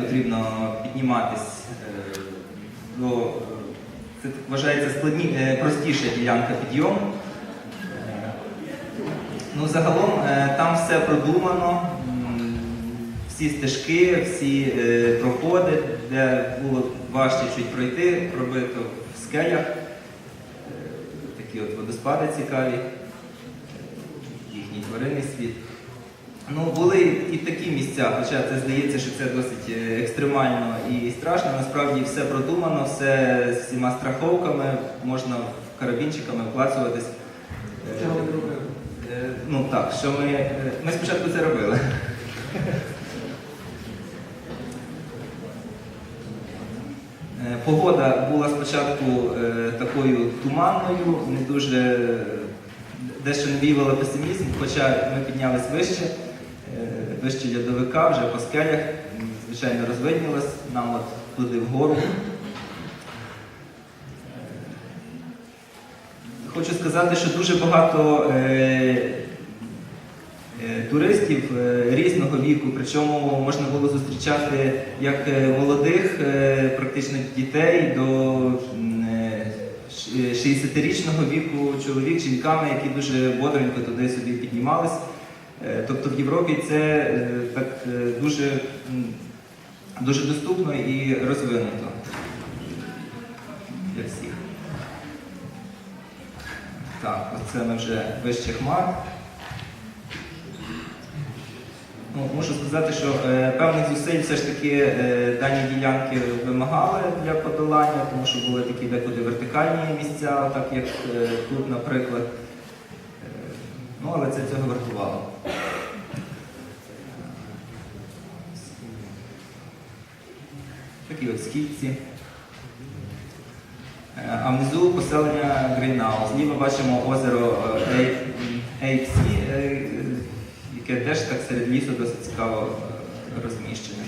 Потрібно підніматись е, до е, це так вважається складні, е, простіша ділянка підйому. Е, Ну, загалом е, там все продумано, всі стежки, всі е, проходи, де було важче чуть пройти, пробито в скелях. Е, Такі от водоспади цікаві, е, їхній тваринний світ. Ну, були і такі місця, хоча це здається, що це досить е, екстремально і страшно. Насправді все продумано, все з всіма страховками, можна карабінчиками вклацуватись. Е, е, Ну так, що ми. е, Ми спочатку це робили. Е, Погода була спочатку е, такою туманною, не дуже дещо навіювала песимізм, хоча ми піднялись вище, вище льодовика, вже по скелях, звичайно, розвиднілось нам от туди вгору. Хочу сказати, що дуже багато е, е, туристів е, різного віку, причому можна було зустрічати як е, молодих, е, практично дітей до е, 60-річного віку чоловік жінками, які дуже бодренько туди собі піднімались. Е, Тобто в Європі це е, так е, дуже, дуже доступно і розвинуто для всіх. Так, оце ми вже вище хмар. Ну, мушу сказати, що е, певних зусиль все ж таки е, дані ділянки вимагали для подолання, тому що були такі декуди вертикальні місця, так як е, тут, наприклад. Ну, але це цього вартувало. Такі от скільці. Е, А внизу поселення Грейнау. Зліва бачимо озеро е, Ейпсі, е, яке теж так серед лісу досить цікаво розміщене.